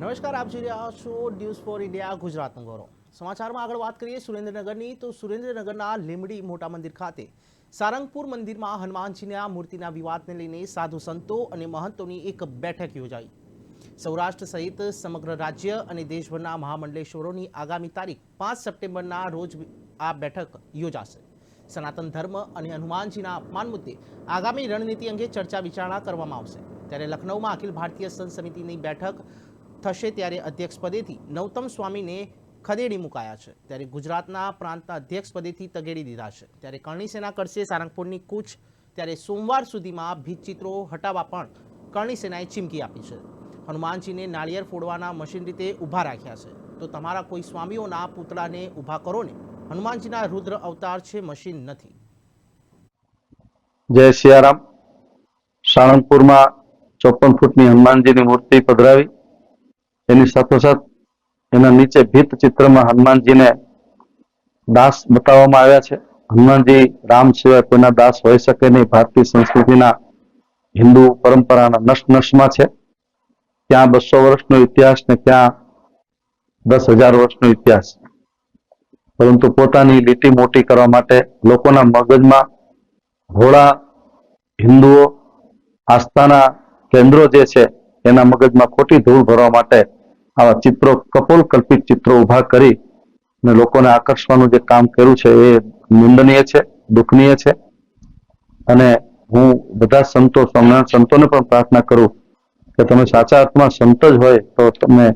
નમસ્કાર, આપ જોઈ રહ્યા છો ન્યૂઝ ફોર ઇન્ડિયા ગુજરાતનું ગૌરવ. સમાચારમાં આગળ વાત કરીએ સુરેન્દ્રનગરની, તો સુરેન્દ્રનગરના લીમડી મોટા મંદિર ખાતે સારંગપુર મંદિરમાં હનુમાનજીના મૂર્તિના વિવાદને લઈને સાધુ સંતો અને મહંતોની એક બેઠક યોજાઈ. સૌરાષ્ટ્ર સહિત સમગ્ર રાજ્ય અને દેશભરના મહામંડલેશ્વરોની આગામી તારીખ પાંચ સપ્ટેમ્બરના રોજ આ બેઠક યોજાશે. સનાતન ધર્મ અને હનુમાનજીના અપમાન મુદ્દે આગામી રણનીતિ અંગે ચર્ચા વિચારણા કરવામાં આવશે. ત્યારે લખનૌમાં અખિલ ભારતીય સંત સમિતિની બેઠક થશે ત્યારે અધ્યક્ષ પદેથી નૌતમ સ્વામીને ખદેડી મુકાયા છે. ત્યારે ગુજરાતના પ્રાંતના અધ્યક્ષ પદેથી તગેડી દીધા છે. ત્યારે કરણી સેના કરશે સારંગપુરની કૂચ. ત્યારે સોમવાર સુધીમાં ભીતચિત્રો હટાવવા પણ કરણી સેનાએ ચીમકી આપી છે. હનુમાનજીને નાળિયેર ફોડવાના મશીન રીતે ઊભા રાખ્યા છે. તો તમારા કોઈ સ્વામીઓના પૂતળાને ઊભા કરો ને હનુમાનજીના રુદ્ર અવતાર છે મશીન નથી. જય સિયારામ. સાળંગપુરમાં ચોપન ફૂટની હનુમાનજીની મૂર્તિ પધરાવી એની સાથોસાથ એના નીચે ભીત ચિત્રમાં હનુમાનજીને દાસ બતાવવામાં આવ્યા છે. હનુમાનજી રામ સિવાય કોઈના દાસ હોઈ શકે નહીં. ભારતીય સંસ્કૃતિના હિન્દુ પરંપરાના નશ નશમાં છે. ક્યાં બસો વર્ષનો ઇતિહાસ ને ક્યાં દસ હજાર વર્ષનો ઇતિહાસ. પરંતુ પોતાની લીટી મોટી કરવા માટે લોકોના મગજમાં ભોળા હિન્દુઓ આસ્થાના કેન્દ્રો જે છે, એના મગજમાં ખોટી ધૂળ ભરવા માટે આવા ચિત્રો કપોલ કલ્પિત ચિત્રો ઊભા કરી અને લોકોને આકર્ષવાનું જે કામ કર્યું છે એ નિંદનીય છે, દુઃખનીય છે. અને હું બધા સંતો, સ્વામિનારાયણ સંતોને પણ પ્રાર્થના કરું કે તમે સાચા અર્થમાં સંત જ હોય તો તમે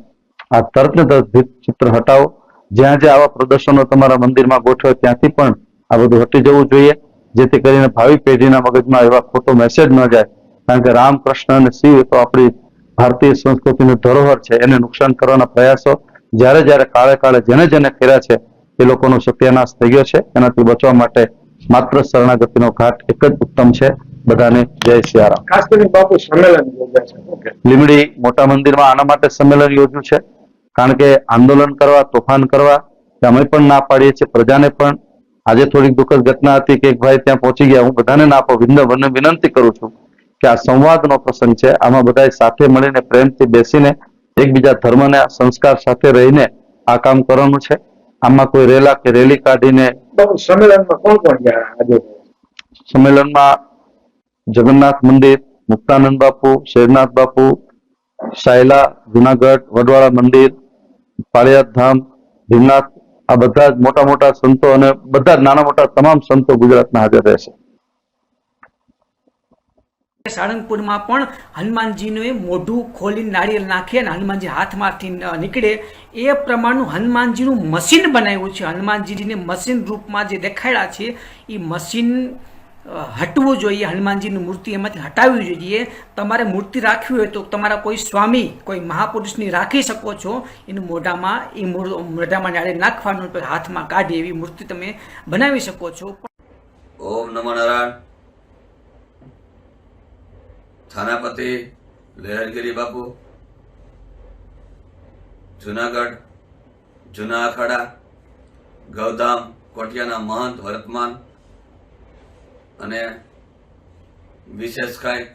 આ તરત ને તરત ચિત્ર હટાવો. જ્યાં જ્યાં આવા પ્રદર્શનો તમારા મંદિરમાં ગોઠવે ત્યાંથી પણ આ બધું હટી જવું જોઈએ. જેથી કરીને ભાવિ પેઢીના મગજમાં એવા ખોટો મેસેજ ન જાય. કારણ કે રામ કૃષ્ણ અને શિવ તો આપણી ભારતીય સંસ્કૃતિની ધરોહર છે એને નુકસાન કરવાના પ્રયાસો જ્યારે જ્યારે કાળે કાળે જેને જેને કર્યા છે એ લોકોનો સત્યાનાશ થઈ ગયો છે. એનાથી બચવા માટે માત્ર શરણાગતિનો ઘાટ એક જ ઉત્તમ છે. બધાને જય સિયારામ. ખાસ કરીને બાપુ સંમેલન લીમડી મોટા મંદિરમાં આના માટે સંમેલન યોજ્યું છે. કારણ કે આંદોલન કરવા તોફાન કરવા અમે પણ ના પાડીએ છીએ પ્રજાને પણ. આજે થોડીક દુઃખદ ઘટના હતી કે એક ભાઈ ત્યાં પહોંચી ગયા. હું બધાને ના આપો વિનંતી કરું છું. કે આ સંવાદનો પ્રસંગ છે. આમાં બધા સાથે મળીને પ્રેમથી બેસીને એકબીજા ધર્મને સંસ્કાર સાથે રહીને આ કામ કરવાનું છે. આમાં કોઈ રેલા કે રેલી કાઢીને સંમેલનમાં કોણ કોણ ગયા આજે? સંમેલનમાં જગન્નાથ મંદિર મુક્તાનંદ બાપુ શેરનાથ બાપુ સાયલા જુનાગઢ વડવાળા મંદિર પાળિયાદ ધામ ભીમનાથ આ બધા જ મોટા મોટા સંતો અને બધા જ નાના મોટા તમામ સંતો ગુજરાતના હાજર રહેશે. સાળંગપુરમાં પણ હનુમાનજીનું મોઢું ખોલી નાળિયેર નાખે અને હનુમાનજી હાથમાંથી નીકળે. એ પ્રમાણનું હનુમાનજીનું મશીન બનાવ્યું છે. હનુમાનજીને મશીન રૂપમાં જે દેખાડ્યા છે, એ મશીન હટવું જોઈએ. હનુમાનજીની મૂર્તિ એમાંથી હટાવવી જોઈએ. તમારે મૂર્તિ રાખવી હોય તો તમારા કોઈ સ્વામી, કોઈ મહાપુરુષની રાખી શકો છો. એનું મોઢામાં, એ મોઢામાં નાળે નાખવાનું હાથમાં કાઢી એવી મૂર્તિ તમે બનાવી શકો છો. ઓમ નમો નારાયણ. થાનાપતિ લહેરગીરી બાપુ, જુનાગઢ જૂના અખાડા ગૌધામ કોટિયાના મહંત, વર્તમાન અને વિશેષ કાંઈ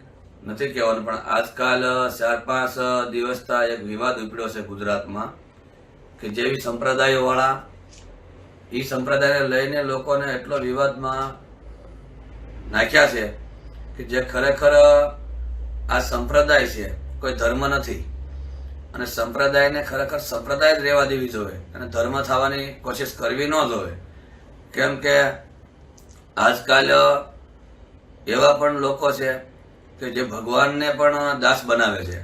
નથી કહેવાનું, પણ આજકાલ ચાર પાંચ દિવસતા એક વિવાદ ઉપડ્યો છે ગુજરાતમાં કે જેવી સંપ્રદાયોવાળા એ સંપ્રદાયને લઈને લોકોને એટલો વિવાદમાં નાખ્યા છે કે જે ખરેખર આ સંપ્રદાય છે, કોઈ ધર્મ નથી. અને સંપ્રદાયને ખરેખર સંપ્રદાય જ રહેવા દેવી જોઈએ. અને ધર્મ થવાની કોશિશ કરવી ન જોઈએ. કેમ કે આજકાલ એવા પણ લોકો છે કે જે ભગવાનને પણ દાસ બનાવે છે.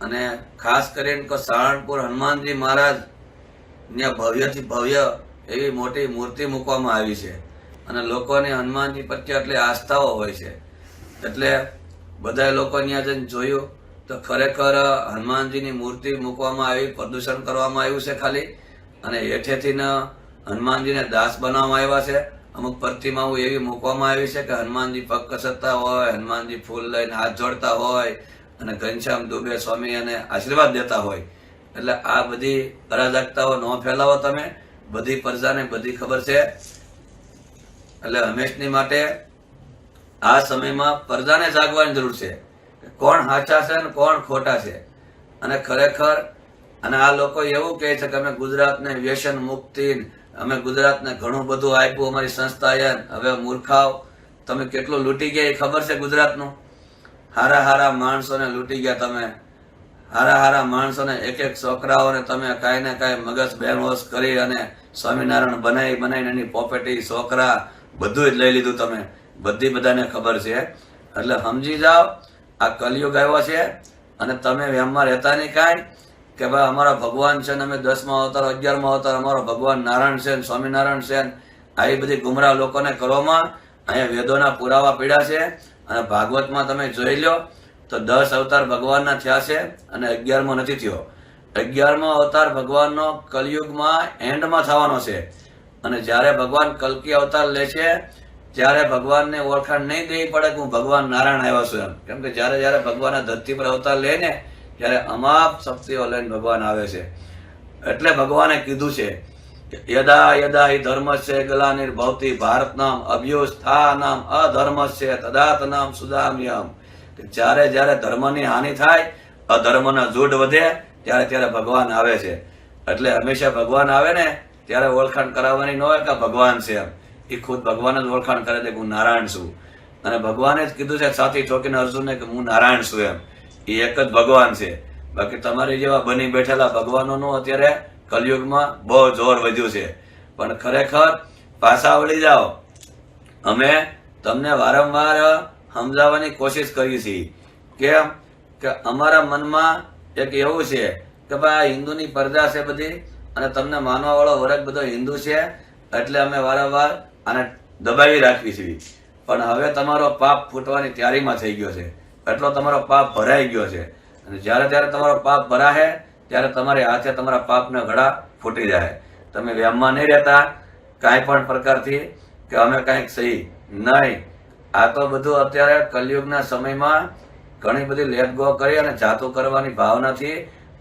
અને ખાસ કરીને કે સાળંગપુર હનુમાનજી મહારાજ ત્યાં ભવ્યથી ભવ્ય એવી મોટી મૂર્તિ મૂકવામાં આવી છે. અને લોકોની હનુમાનજી પ્રત્યે એટલી આસ્થાઓ હોય છે. એટલે બધા લોકો ત્યાં જઈને જોયું તો ખરેખર હનુમાનજીની મૂર્તિ મૂકવામાં આવી, પ્રદૂષણ કરવામાં આવ્યું છે ખાલી. અને હેઠેથી હનુમાનજીને દાસ બનાવવામાં આવ્યા છે. અમુક પ્રતિમાઓ એવી મૂકવામાં આવી છે કે હનુમાનજી પગ કસરતા હોય, હનુમાનજી ફૂલ લઈને હાથ જોડતા હોય અને ઘનશ્યામ દુબે સ્વામી અને આશીર્વાદ દેતા હોય. એટલે આ બધી અરાજકતાઓ ન ફેલાવો તમે. બધી પ્રજાને બધી ખબર છે. એટલે હંમેશની માટે આ સમયમાં પ્રજાને જાગવાની જરૂર છે. કોણ સાચા છે અને કોણ ખોટા છે? અને ખરેખર, અને આ લોકો એવું કહે છે કે અમે ગુજરાતને વ્યસન મુક્તિ, અમે ગુજરાતને ઘણું બધું આપ્યું, અમારી સંસ્થાએ હવે મૂર્ખાઓ, તમે કેટલું લૂંટી ગયા એ ખબર છે ગુજરાતનું? હારા હારા માણસોને લૂંટી ગયા તમે. હારા હારા માણસોને એક એક છોકરાઓને તમે કાંઈ ને કાંઈ મગજ બેનવોશ કરી અને સ્વામિનારાયણ બનાવી, બનાવીને એની પોપેટી, છોકરા બધું જ લઈ લીધું તમે. બધી બધાને ખબર છે. એટલે સમજી જાઓ, આ કલયુગ આવ્યો છે અને તમે વ્યામમાં રહેતા નહીં કાંઈ કે ભાઈ અમારા ભગવાન છે અમે દસમા અવતાર, અગિયારમાં અવતાર, અમારો ભગવાન નારાયણ છે સ્વામિનારાયણ છે આવી બધી ગુમરાહ લોકોને કરવામાં અહીંયા વેદોના પુરાવા પીડા છે અને ભાગવતમાં તમે જોઈ લો તો દસ અવતાર ભગવાનના થયા છે અને અગિયારમો નથી થયો. અગિયારમો અવતાર ભગવાનનો કલયુગમાં એન્ડમાં થવાનો છે. અને જ્યારે ભગવાન કલ્કી અવતાર લે છે ત્યારે ભગવાનને ઓળખાણ નહીં દેવી પડે કે હું ભગવાન નારાયણ આવ્યો છું એમ. કેમ કે જ્યારે જ્યારે ભગવાન ધરતી પર અવતાર લે ને, ત્યારે અમાપ શક્તિઓ લઈને ભગવાન આવે છે. એટલે ભગવાને કીધું છે યદા યદા હિ ધર્મસ્ય ગ્લાનિર્ભવતી ભારત નામ અભ્યુસ થા નામ છે તદાત નામ સુદામ્યમ. જયારે જ્યારે જ્યારે ધર્મની હાનિ થાય, અધર્મના જોડ વધે, ત્યારે ત્યારે ભગવાન આવે છે. એટલે હંમેશા ભગવાન આવે ને, ત્યારે ઓળખાણ કરાવવાની ન હોય કે ભગવાન છે એમ. એ ખુદ ભગવાન જ ઓળખાણ કરે છે કે હું નારાયણ છું. અને ભગવાને જ કીધું છે, સાથી ઠોકીને અર્જુનને કે હું નારાયણ છું એમ. એ એક જ ભગવાન છે. બાકી તમારી જેવા બની બેઠેલા ભગવાનોનું અત્યારે કલયુગમાં બહુ જોર વધ્યું છે. પણ ખરેખર પાછા વળી જાઓ. અમે તમને વારંવાર સમજાવવાની કોશિશ કરી છે. કેમ? કે અમારા મનમાં એક એવું છે કે ભાઈ, આ હિન્દુની પ્રજા છે બધી અને તમને માનવા વાળો વર્ગ બધો હિન્દુ છે. એટલે અમે વારંવાર આને દબાવી રાખવી છીએ પણ હવે તમારો પાપ ફૂટવાની તૈયારીમાં થઈ ગયો છે. એટલો તમારો પાપ ભરાઈ ગયો છે. અને જ્યારે ત્યારે તમારો પાપ ભરાશે ત્યારે તમારી હાથે તમારા પાપના ઘડા ફૂટી જાય. તમે વ્યામમાં નહીં રહેતા, કાંઈ પણ પ્રકારથી કે અમે કાંઈક સહી. નહીં. આ તો બધું અત્યારે કલયુગના સમયમાં ઘણી બધી લેટ ગો કરી અને જાતું કરવાની ભાવનાથી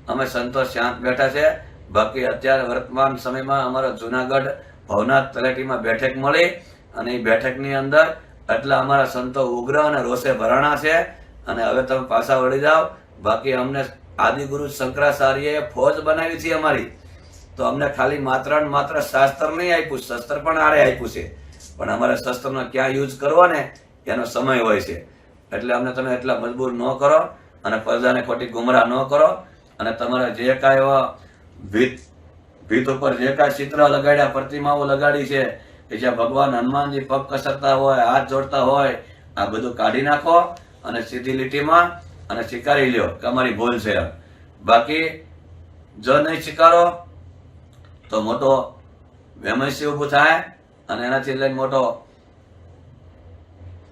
અમે સંતોષ શાંત બેઠા છે. બાકી અત્યારે વર્તમાન સમયમાં અમારો જુનાગઢ ભવનાથ તલેટીમાં બેઠક મળી અને એ બેઠકની અંદર એટલા અમારા સંતો ઉગ્ર અને રોષે ભરાણા છે અને હવે તમે પાછા વળી જાઓ. બાકી અમને આદિગુરુ શંકરાચાર્યએ ફોજ બનાવી છે અમારી. તો અમને ખાલી માત્ર ને માત્ર શાસ્ત્ર નહીં આપ્યું, શસ્ત્ર પણ આરે આપ્યું છે. પણ અમારે શસ્ત્રનો ક્યાં યુઝ કરવો ને, એનો સમય હોય છે. એટલે અમને તમે એટલા મજબૂર ન કરો અને પ્રજાને ખોટી ગુમરાહ ન કરો અને તમારા જે કાંઈ એવા ભીત ઉપર જે કાંઈ ચિત્ર લગાડ્યા, પ્રતિમાઓ લગાડી છે, કે જ્યાં ભગવાન હનુમાનજી પગ કસરતા હોય, હાથ જોડતા હોય, આ બધું કાઢી નાખો અને સીધી લીટીમાં અને સ્વીકારી લ્યો, કે અમારી ભૂલ છે બાકી, જો નહીં સ્વીકારો તો મોટો વેમસી ઊભું થાય અને એનાથી લઈને મોટો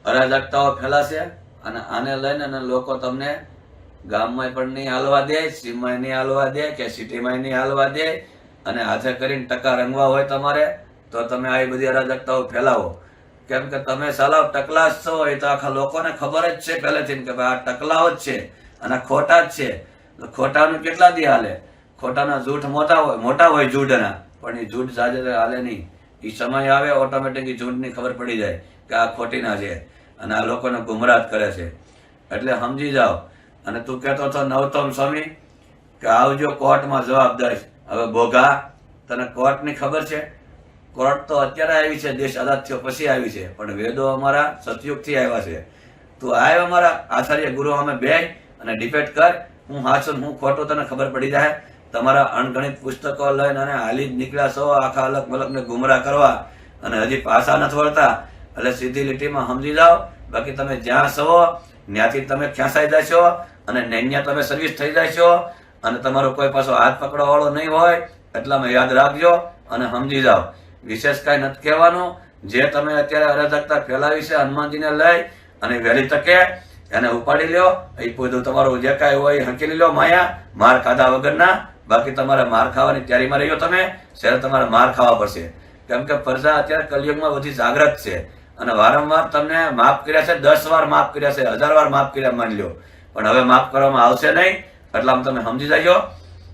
અરાજકતાઓ ફેલાશે અને આને લઈને અને લોકો તમને ગામમાં પણ નહીં હાલવા દે, સીમમાં નહીં હાલવા દે કે સિટીમાં નહીં હાલવા દે અને હાથે કરીને ટકા રંગવા હોય તમારે, તો તમે આવી બધી અરાજકતાઓ ફેલાવો. કેમ કે તમે સાલાવ ટકલા જ છો, એ તો આખા લોકોને ખબર જ છે પહેલેથી કે ભાઈ આ ટકલાઓ જ છે, અને ખોટા જ છે. ખોટાનું કેટલા દી હાલે? ખોટાના જૂઠ મોટા હોય મોટા હોય જૂઠના, પણ એ જૂઠ સાજે હાલે નહીં. એ સમય આવે, ઓટોમેટિક એ જૂઠની ખબર પડી જાય કે આ ખોટીના છે, અને આ લોકોને ગુમરાહ કરે છે. એટલે સમજી જાઓ. અને તું કહેતો હતો નવતમ સ્વામી કે આવજો કોર્ટમાં જવાબ દઈશ હવે બોઘા તને કોર્ટની ખબર છે? કોર્ટ તો અત્યારે આવી છે, દેશ આઝાદ થયો પછી આવી છે. પણ વેદો અમારા સતયુગથી આવ્યા છે. તું આવ અમારા આચાર્ય ગુરુ અમે બે અને ડિબેટ કર. હું હાચું હું ખોટું તને ખબર પડી જાય. તમારા અણગણિત પુસ્તકો લઈને અને હાલી જ નીકળ્યા છો, આખા અલગ મલકને ગુમરાહ કરવા. અને હજી પાછા નથી વળતા. એટલે સીધી લીટીમાં સમજી જાઓ. બાકી તમે જ્યાં છો, ત્યાંથી તમે ખેંચાઈ જશો અને નૈન્યા તમે સર્વિસ થઈ જશો. અને તમારો કોઈ પાછો હાથ પકડવા નહીં હોય, એટલામાં યાદ રાખજો અને સમજી જાઓ. વિશેષ કાંઈ નથી કહેવાનું. જે તમે અત્યારે અરાજકતા ફેલાવી છે હનુમાનજીને લઈ અને વહેલી તકે એને ઉપાડી લ્યો. એ પૂછું તમારું જે કાંઈ હોય એ હંકેલી લો માયા. માર ખાધા વગરના. બાકી તમારે માર ખાવાની તૈયારીમાં રહ્યો તમે. ત્યારે તમારે માર ખાવા પડશે. કેમ કે પ્રજા અત્યારે કલયુગમાં બધી જાગ્રત છે. અને વારંવાર તમને માફ કર્યા છે, દસ વાર માફ કર્યા છે, હજાર વાર માફ કર્યા માની લો પણ હવે માફ કરવામાં આવશે નહીં. એટલામાં તમે સમજી જાજો.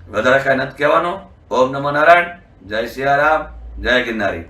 વધારે કાંઈ નથી કહેવાનું. ઓમ નમો નારાયણ. જય સિયારામ. જય ગિરનારી.